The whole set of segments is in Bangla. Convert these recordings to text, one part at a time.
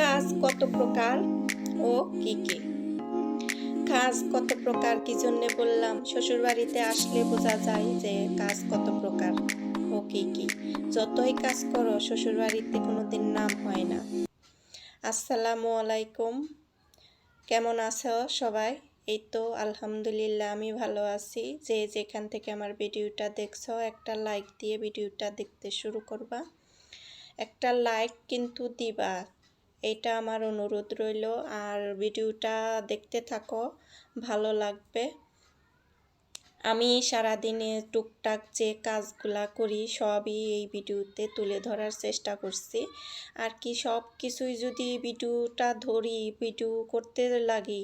কাজ কত প্রকার ও কি কি? কাজ কত প্রকার কি জন্য বললাম? শ্বশুর বাড়িতে আসলে বোঝা যায় যে কাজ কত প্রকার ও কি কি। যতই কাজ করো শ্বশুর বাড়িতে কোনোদিন নাম হয় না। আসসালামু আলাইকুম। কেমন আছো সবাই? এই তো আলহামদুলিল্লাহ, আমি ভালো আছি। যে যেখান থেকে আমার ভিডিওটা দেখছ, একটা লাইক দিয়ে ভিডিওটা দেখতে শুরু করবা। একটা লাইক কিন্তু দিবা। এটা আমার অনুরোধ রইল। আর ভিডিওটা দেখতে থাকো ভালো লাগবে। আমি সারাদিনে টুকটাক যে কাজগুলা করি, সবই এই ভিডিওতে তুলে ধরার চেষ্টা করছি। আর কি সব কিছুই যদি ভিডিওটা ধরি, ভিডিও করতে লাগি,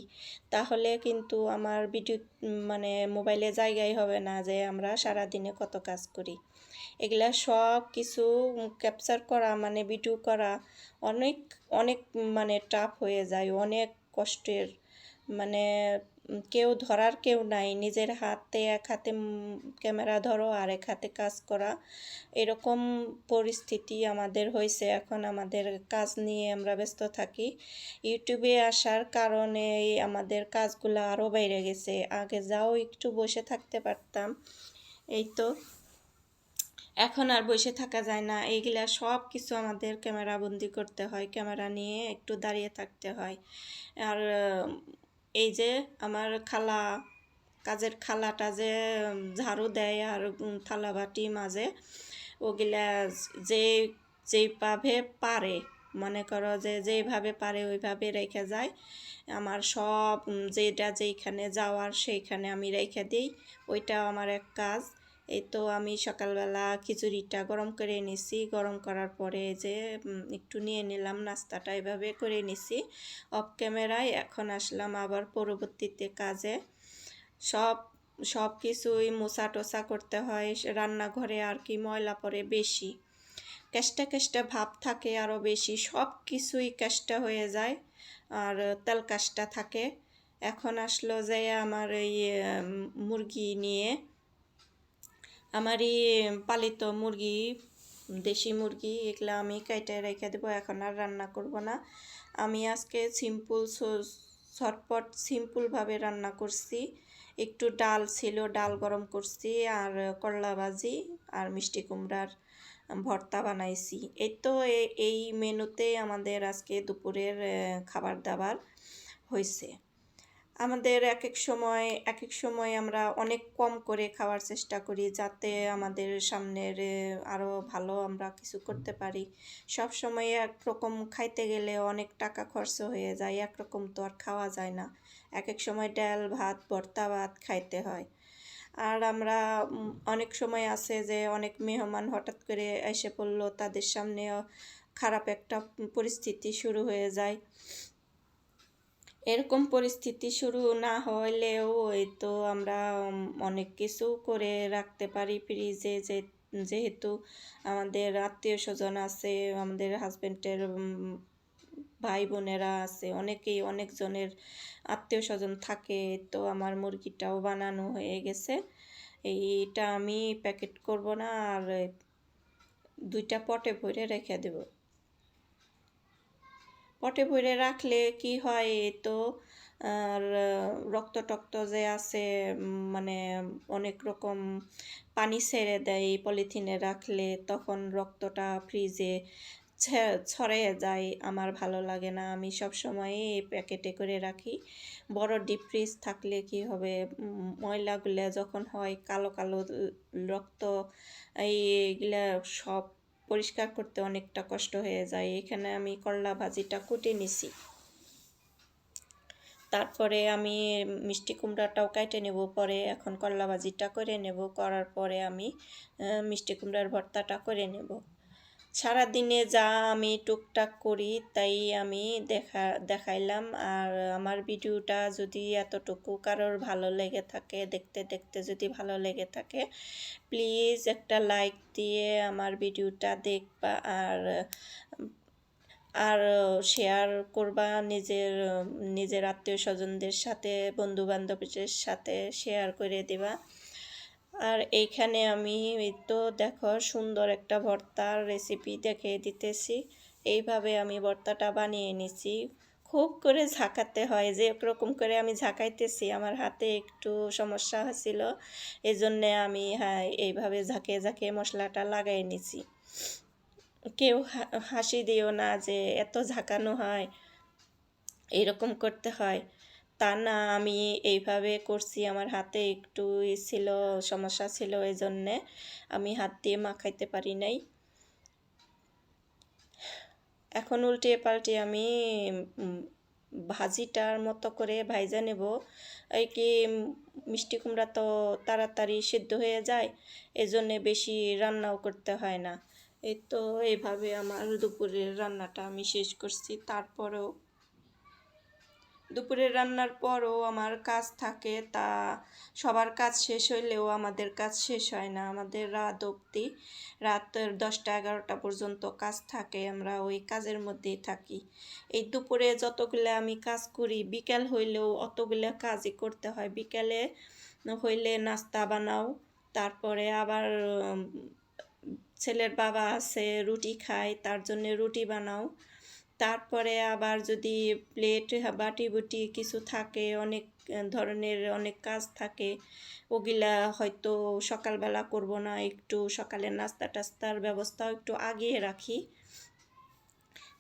তাহলে কিন্তু আমার ভিডিও মানে মোবাইলে জায়গায় হবে না যে আমরা সারাদিনে কত কাজ করি। এগুলা সব কিছু ক্যাপচার করা মানে ভিডিও করা অনেক অনেক মানে টাফ হয়ে যায়, অনেক কষ্টের মানে কেউ ধরার কেউ নাই। নিজের হাতে এক হাতে ক্যামেরা ধরো, আর এক হাতে কাজ করা। এরকম পরিস্থিতি আমাদের হয়েছে এখন আমাদের কাজ নিয়ে আমরা ব্যস্ত থাকি। ইউটিউবে আসার কারণে আমাদের কাজগুলো আরও বাইরে গেছে। আগে যাও, একটু বসে থাকতে পারতাম। এই তো। এখন আর বসে থাকা যায় না। এইগুলা সব কিছু আমাদের ক্যামেরা বন্দি করতে হয়। ক্যামেরা নিয়ে একটু দাঁড়িয়ে থাকতে হয়। আর এই যে আমার খালা, কাজের খালাটা যে ঝাড়ু দেয় আর থালা বাটি মাঝে ওগুলা যে, যেইভাবে পারে, মনে করো যে, যেইভাবে পারে ওইভাবে রেখে যায়। আমার সব যেটা যেইখানে যাওয়ার সেইখানে আমি রেখে দিই। ওইটাও আমার এক কাজ। এই তো আমি সকালবেলা খিচুড়িটা গরম করে নিছি গরম করার পরে যে একটু নিয়ে নিলাম, নাস্তাটা এভাবে করে নিছি অফ ক্যামেরায় এখন আসলাম আবার পরবর্তীতে কাজে। সব সব কিছুই মোছা টোসা করতে হয়, রান্নাঘরে আর কি ময়লা পরে বেশি। কেষ্টা কেষ্টা ভাব থাকে আরও বেশি, সব কিছুই কেষ্টা হয়ে যায় আর তেল কাজটা থাকে। এখন আসলো যে আমার এই মুরগি নিয়ে আমারই পালিত মুরগি, দেশি মুরগি, এগুলো আমি কেটে রেখে দেবো, এখন আর রান্না করব না। আমি আজকে সিম্পল ঝটপট সিম্পলভাবে রান্না করছি। একটু ডাল ছিল, ডাল গরম করছি, আর করলা ভাজি, আর মিষ্টি কুমড়ার ভর্তা বানাইছি। এই তো এই মেনুতে আমাদের আজকে দুপুরের খাবার দাবার হয়েছে আমাদের এক এক সময় এক এক সময় আমরা অনেক কম করে খাওয়ার চেষ্টা করি যাতে আমাদের সামনের আরও ভালো আমরা কিছু করতে পারি। সব সময় একরকম খাইতে গেলে অনেক টাকা খরচ হয়ে যায়, একরকম তো আর খাওয়া যায় না। এক এক সময় ডাল, ভাত, ভর্তা ভাত খাইতে হয়। আর আমরা অনেক সময় আছে যে অনেক মেহমান হঠাৎ করে এসে পড়ল, তাদের সামনে খারাপ একটা পরিস্থিতি শুরু হয়ে যায়। এরকম পরিস্থিতি শুরু না হলেও তো আমরা অনেক কিছু করে রাখতে পারি ফ্রিজে যে, যেহেতু আমাদের আত্মীয় স্বজন আছে, আমাদের হাজব্যান্ডের ভাই বোনেরা আছে, অনেকেই অনেকজনের আত্মীয় স্বজন থাকে, তো আমার মুরগিটাও বানানো হয়ে গেছে। এইটা আমি প্যাকেট করব না, আর দুইটা পটে ভরে রেখে দেবো। পটে ভরে রাখলে কি হয় তো? আর রক্ত টক্ত যে আছে মানে অনেক রকম পানি ছেড়ে দেয় পলিথিনে রাখলে তখন রক্তটা ফ্রিজে ছড়িয়ে যায়। আমার ভালো লাগে না। আমি সব সময় প্যাকেটে করে রাখি। বড় ডিপ ফ্রিজ থাকলে কি হবে? ময়লাগুলো যখন হয়, কালো কালো রক্ত এইগুলা সব পরিষ্কার করতে অনেকটা কষ্ট হয়ে যায়। এখানে আমি করলা ভাজিটা কুটে নিছি। তারপরে আমি মিষ্টি কুমড়াটাও কেটে নেব। পরে এখন করলা ভাজিটা করে নেব। করার পরে আমি মিষ্টি কুমড়ার ভর্তাটা করে নেব। সারাদিনে যা আমি টুকটাক করি, তাই আমি দেখা, দেখাইলাম। আর আমার ভিডিওটা যদি এতটুকু কারোর ভালো লেগে থাকে, দেখতে দেখতে যদি ভালো লেগে থাকে প্লিজ একটা লাইক দিয়ে আমার ভিডিওটা দেখবা। আর আর শেয়ার করবা নিজের নিজের আত্মীয় স্বজনদের সাথে বন্ধু বান্ধবীদের সাথে শেয়ার করে দেবা। আর এইখানে আমি তো দেখো সুন্দর একটা ভর্তার রেসিপি দেখে দিতেছি। এইভাবে আমি ভর্তাটা বানিয়ে নিছি। খুব করে ঝাঁকাতে হয় যে রকম করে আমি ঝাঁকাইতেছি। আমার হাতে একটু সমস্যা হয়েছিল এই জন্যে আমি হ্যাঁ এইভাবে ঝাঁকে ঝাঁকে মশলাটা লাগাই নিছি। কেউ হাসি দিও না যে এত ঝাঁকানো হয়, এরকম করতে হয়। তা না, আমি এইভাবে করছি। আমার হাতে একটু ছিল, সমস্যা ছিল এই জন্যে আমি হাত দিয়ে মাখাইতে পারি নাই। এখন উল্টে পাল্টে আমি ভাজিটার মতো করে ভাইজা নেব। এই কি, মিষ্টি কুমড়া তো তাড়াতাড়ি সিদ্ধ হয়ে যায়, এজন্যে বেশি রান্নাও করতে হয় না। এই তো, এইভাবে আমার দুপুরের রান্নাটা আমি শেষ করছি। তারপরেও দুপুরের রান্নার পরও আমার কাজ থাকে, তা সবার কাজ শেষ হইলেও আমাদের কাজ শেষ হয় না। আমাদের রাত অবধি রাতের দশটা এগারোটা পর্যন্ত কাজ থাকে, আমরা ওই কাজের মধ্যেই থাকি। এই দুপুরে যতগুলো আমি কাজ করি, বিকেল হইলেও অতগুলো কাজই করতে হয়। বিকেলে হইলে নাস্তা বানাও, তারপরে আবার ছেলের বাবা আছে, রুটি খায়, তার জন্য রুটি বানাও। তারপরে আবার যদি প্লেট বাটি বুটি কিছু থাকে অনেক ধরনের অনেক কাজ থাকে ওগুলা হয়তো সকালবেলা করব না একটু সকালে নাস্তা টাস্তার ব্যবস্থাও একটু আগিয়ে রাখি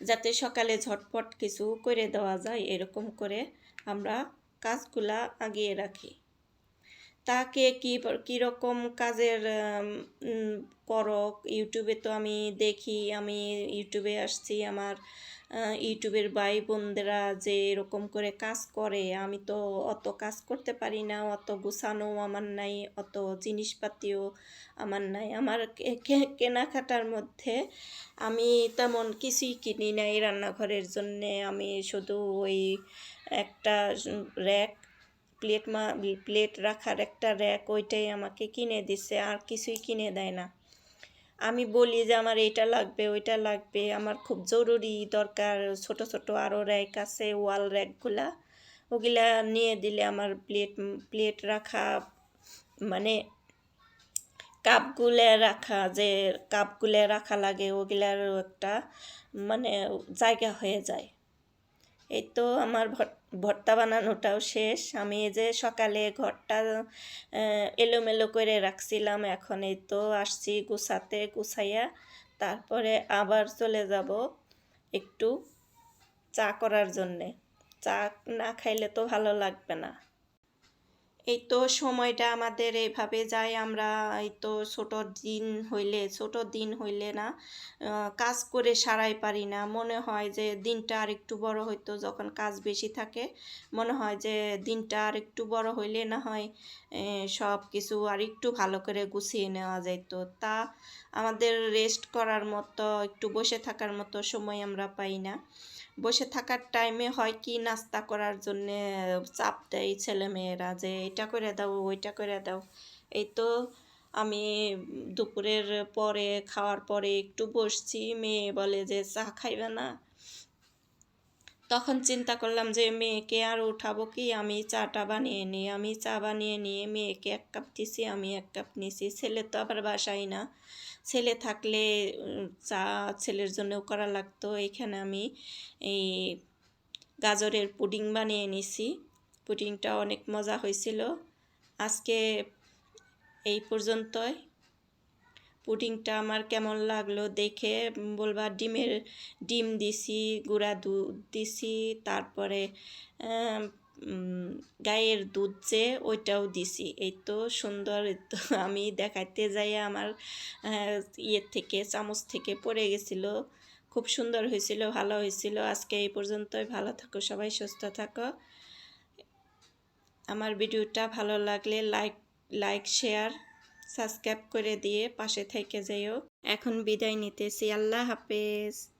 যাতে সকালে ঝটপট কিছু করে দেওয়া যায় এরকম করে আমরা কাজগুলা আগিয়ে রাখি। তাকে কি কীরকম কাজের উম, উম, করো? ইউটিউবে তো আমি দেখি আমি ইউটিউবে আসছি আমার ইউটিউবের ভাই বোনদেরা যে এরকম করে কাজ করে, আমি তো অত কাজ করতে পারি না, অত গুছানো আমার নাই, অত জিনিসপাতিও আমার নাই। আমার কেনাকাটার মধ্যে আমি তেমন কিছুই কিনি নাই রান্নাঘরের জন্যে। আমি শুধু ওই একটা র্যাক, প্লেট মা, প্লেট রাখার একটা র্যাক, ওইটাই আমাকে কিনে দিছে, আর কিছুই কিনে দেয় না। আমি বলি যে আমার এইটা লাগবে, ওইটা লাগবে, আমার খুব জরুরি দরকার ছোট ছোট আরও র্যাক আছে, ওয়াল র্যাকগুলা। ওগুলা নিয়ে দিলে আমার প্লেট প্লেট রাখা মানে কাপগুলো রাখা যে কাপগুলো রাখা লাগে ওগুলারও একটা মানে জায়গা হয়ে যায়। এই তো আমার ভর্তা বানানোটাও শেষ। আমি যে সকালে ঘরটা এলোমেলো করে রাখছিলাম, এখন এই তো আসছি গুছাতে, গুছাইয়া তারপরে আবার চলে যাব একটু চা করার জন্যে। চা না খাইলে তো ভালো লাগবে না। এই তো সময়টা আমাদের এইভাবে যায়, আমরা এই তো ছোট দিন হইলে, ছোট দিন হইলে না কাজ করে সারাই পারি না। মনে হয় যে দিনটা আর একটু বড় হইতো যখন কাজ বেশি থাকে, মনে হয় যে দিনটা আর একটু বড় হইলে না হয় সব কিছু আর একটু ভালো করে গুছিয়ে নেওয়া যেত তা আমাদের রেস্ট করার মতো, একটু বসে থাকার মতো সময় আমরা পাই না। বসে থাকার টাইমে হয় কি নাস্তা করার জন্য চাপ দেয় ছেলেমেয়েরা যে এটা করে দাও, ওইটা করে দাও। এই তো আমি দুপুরের পরে, খাওয়ার পরে একটু বসছি, মেয়ে বলে যে চা খাইবে না। তখন চিন্তা করলাম যে, মেয়েকে আর উঠাবো কি? আমি চাটা বানিয়ে নিই, আমি চা বানিয়ে নিয়ে মেয়েকে এক কাপ দিছি, আমি এক কাপ নিছি। ছেলে তো আবার বাসায় না। ছেলে থাকলে চা ছেলের জন্যও করা লাগতো। এখানে আমি এই গাজরের পুডিং বানিয়ে নিছি। পুডিংটা অনেক মজা হয়েছিল। আজকে এই পর্যন্তই। পুডিংটা আমার কেমন লাগল দেখে বলবা ডিমের, ডিম দিছি, গুঁড়া দুধ দিছি, তারপরে গায়ের দুধ যে ওইটাও দিছি। এই তো সুন্দর আমি দেখাইতে যাই আমার ইয়ের থেকে, চামচ থেকে পড়ে গেছিল। খুব সুন্দর হয়েছিল, ভালো হয়েছিল। আজকে এই পর্যন্তই। ভালো থাকো, সবাই সুস্থ থাকো। আমার ভিডিওটা ভালো লাগলে লাইক লাইক, শেয়ার সাবস্ক্রাইব করে দিয়ে পাশে থেকে যেও। এখন বিদায় নিতেছি। আল্লাহ হাফেজ।